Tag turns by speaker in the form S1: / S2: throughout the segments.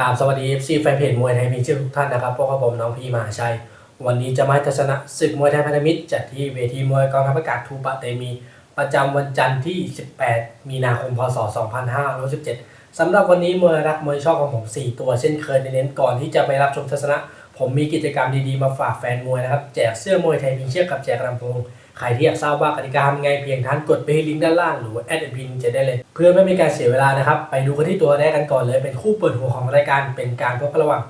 S1: กราบสวัสดี FC แฟนเพจมวยไทยมีชื่อทุกท่านนะครับพวกกับผมน้องพีมหาชัย วันนี้จะมาทัศนะศึกมวยไทยพันธมิตรจัดที่เวทีมวยกองทัพอากาศทูปะเตมี ประจำวันจันทร์ที่ 18 มีนาคม พศ 2517สำหรับวันนี้มวยรักมวยชอบของผม 4 ตัวเช่นเคยเน้นก่อนที่จะไปรับชมทัศนะ ผมมีกิจกรรมดีๆ มาฝากแฟนมวยนะครับ แจกเสื้อมวยไทยพิงเชือกกับแจกลำโพงใครที่อยากทราบว่ากติกาทำไงเพียงท่านกดไปที่ลิงก์ด้านล่างหรือว่าแอดเอ็นพินจะได้เลย เพื่อไม่มีการเสียเวลานะครับ ไปดูกันที่ตัวแรกกันก่อนเลยเป็นคู่เปิดหัวของรายการเป็นการพบกันระหว่าง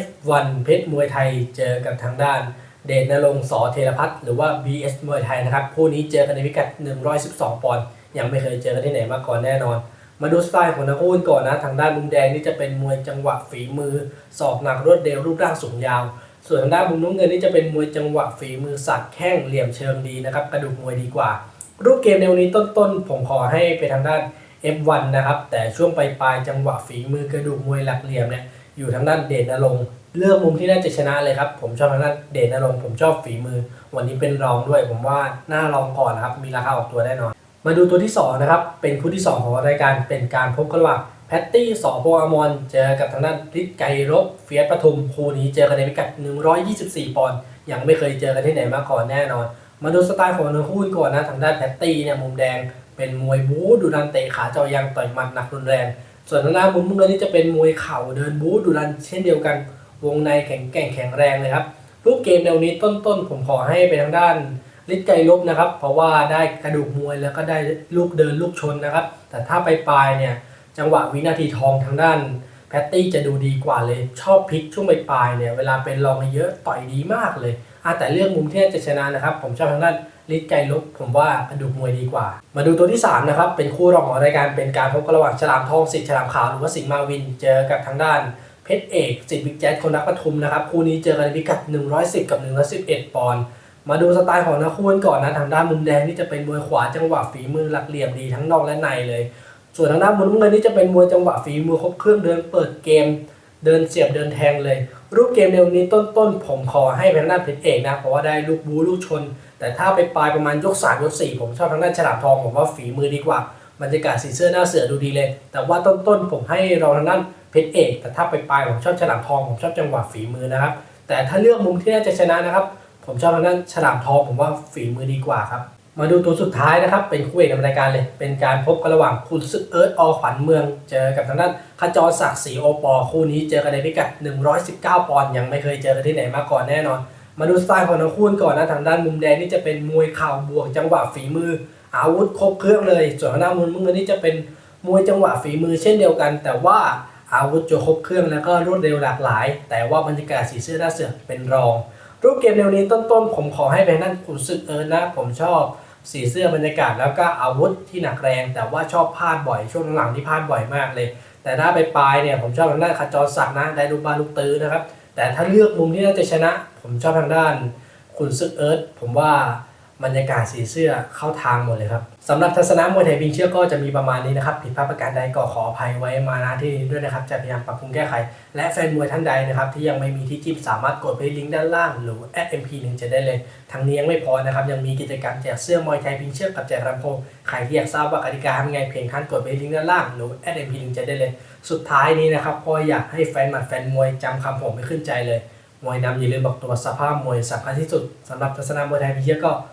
S1: F1 เพชรมวยไทยเจอกับทางด้าน เดชนรงสอเทรพัฒน์หรือว่า BS มวยไทยนะครับคู่นี้เจอกันในพิกัด 112 ปอนด์ยังไม่เคยเจอกันที่ไหนมาก่อนแน่นอน มาดูสไตล์ของทั้งคู่นก่อนนะ ทางด้านมุมแดงนี่จะเป็นมวยจังหวะฝีมือศอกหนักรวดเร็วรูปร่างสูงยาว ส่วนทางด้านมุมน้ำเงินนี่จะเป็นมวยจังหวะฝีมือสัตว์แข้งเหลี่ยมเชิงดีนะครับกระดูกมวยดีกว่า รูปเกมแนวนี้ต้นๆผมขอให้ไปทางด้าน F1 นะครับแต่ช่วงปลายๆจังหวะฝีมือกระดูกมวยหลักเหลี่ยมเนี่ยอยู่ทางด้านเดชนรงค์เลือกมุมที่น่าจะชนะเลยครับ ผมชอบทางด้านเดชนรงค์ผมชอบฝีมือ วันนี้เป็นรองด้วยผมว่าน่ารองก่อนนะครับมีราคาออกตัวแน่นอน มาดูตัวที่ 2 นะครับ เป็นคู่ที่ 2 ของรายการเป็นการพบกันระหว่างแพตตี้สอโพอมอนเจอกับทางด้านฤทธิ์ไกรรบเฟียสปทุมคู่นี้เจอกันในพิกัด 124 ปอนด์ยังไม่เคยเจอกันที่ไหนมาก่อนแน่นอน มาดูสไตล์ของทั้งคู่ก่อนนะทางด้านแพตตี้เนี่ยมุมแดงเป็นมวยบู๊ดูดันเตะขาเจาะยางต่อยหมัดหนักรุนแรง ส่วนทางด้านมุมเงินนี่จะเป็นมวยเข่าเดินบู๊ดูดันเช่นเดียวกัน วงในแข็งแกร่งแข็งแรงเลยครับรูปเกมแนวนี้ต้นๆผมขอให้ไปทางด้าน ฤทธิ์ไกลบนะครับ เพราะว่าได้กระดูกมวยแล้วก็ได้ลูกเดินลูกชนนะครับ แต่ถ้าไปปลายเนี่ยจังหวะวินาทีทองทางด้านแพตตี้จะดูดีกว่าเลย ชอบพลิกช่วงปลายเนี่ยเวลาเป็นรองเยอะต่อยดีมากเลยอะแต่เรื่องมุมที่จะชนะนะครับ ผมชอบทางด้านฤทธิ์ไกรลบผมว่ากระดูกมวยดีกว่า มาดูตัวที่ 3 นะครับ เป็นคู่รองของรายการเป็นการพบกันระหว่างฉลามทองสิทธิ์ฉลามขาวหรือว่าสิงห์มาวินเจอกับทางด้านเพชรเอกสิทธิ์บิ๊กแจ๊ดคนนักปทุมนะครับ คู่นี้เจอกันในพิกัด 110 กับ 111 ปอนด์ มาดูสไตล์ของนักคู่กันก่อนนะทางด้านมุมแดงนี่จะเป็นมวยขวาจังหวะฝีมือหลักเหลี่ยมดีทั้งนอกและในเลย ส่วนทางด้านมุมน้ำเงินนี่จะเป็นมวยจังหวะฝีมือครบเครื่องเดินเปิดเกม เดินเสียบเดินแทงเลย รูปเกมแนวนี้ต้นๆผมขอให้เป็นทางด้านเพชรเอกนะเพราะว่าได้ลูกบูลูกชน แต่ถ้าไปปลายประมาณยก3ยก4ผมชอบทางด้านฉลามทองผมว่าฝีมือดีกว่าบรรยากาศสีเสื้อหน้าเสือดูดีเลย แต่ว่าต้นๆผมให้รองทางด้านเพชรเอก แต่ถ้าไปปลายผมชอบฉลามทองผมชอบจังหวะฝีมือนะครับแต่ถ้าเลือกมุมที่น่าจะชนะนะครับ ผมชอบทางด้านฉลามทองผมว่าฝีมือดีกว่าครับ มาดูตัวสุดท้ายนะครับ เป็นคู่เอกในรายการเลย เป็นการพบกันระหว่างคุณซึกเอิร์ธอขวัญเมือง เจอกับทางด้านขจรศักดิ์ศรีโอปอคู่นี้เจอกันในพิกัด 119 ปอนด์ยังไม่เคยเจอกันที่ไหนมาก่อนแน่นอน มาดูสไตล์ของทั้งคู่ก่อนนะทางด้านมุมแดงนี่จะเป็นมวยเข่าบวกจังหวะฝีมือ อาวุธครบเครื่องเลย ส่วนทางด้านมุมน้ำเงินนี่จะเป็นมวยจังหวะฝีมือเช่นเดียวกัน แต่ว่าอาวุธจะครบเครื่องแล้วก็รวดเร็วหลากหลาย แต่ว่าบรรยากาศสีเสื้อหน้าเสือเป็นรอง รูปเกมแนวนี้ต้นๆ ผมขอให้ไปนั่นขุนศึกเอิร์นนะ ผมชอบสีเสื้อบรรยากาศแล้วก็อาวุธที่หนักแรง แต่ว่าชอบพลาดบ่อยช่วงหลังๆที่พลาดบ่อยมากเลย แต่ถ้าไปปลายเนี่ยผมชอบทางด้านขจรศักดิ์นะได้ลูกบาลูกตื้อนะครับแต่ถ้าเลือกมุมที่น่าจะชนะ ผมชอบทางด้านขุนศึกเอิร์ธผมว่า บรรยากาศสีเสื้อเข้าทางหมดเลยครับสำหรับทัศนะมวยไทยพิงเชือกก็จะมีประมาณนี้นะครับ ผิดพลาดประการใดก็ขออภัยไว้มาณที่นี้ด้วยนะครับ จะพยายามปรับปรุงแก้ไข และแฟนมวยท่านใดนะครับ ที่ยังไม่มีที่จิ้มสามารถกดไปลิงก์ด้านล่างหรือ @mp1 จะได้เลยทั้งนี้ยังไม่พอนะครับ ยังมีกิจกรรมแจกเสื้อมวยไทยพิงเชือกกับแจกลำโพงใครที่อยากทราบว่ากติกาทำไงเพียงท่านกดไปลิงก์ด้านล่างหรือ @mp1 จะได้เลย สุดท้ายนี้นะครับก็อยากให้แฟนหมัดแฟนมวยจำคำผมไม่ขึ้นใจเลยมวยนำอย่าลืมบอกตัวสภาพมวยสำคัญที่สุดสำหรับทัศนามวยไทยพิงเชือกก็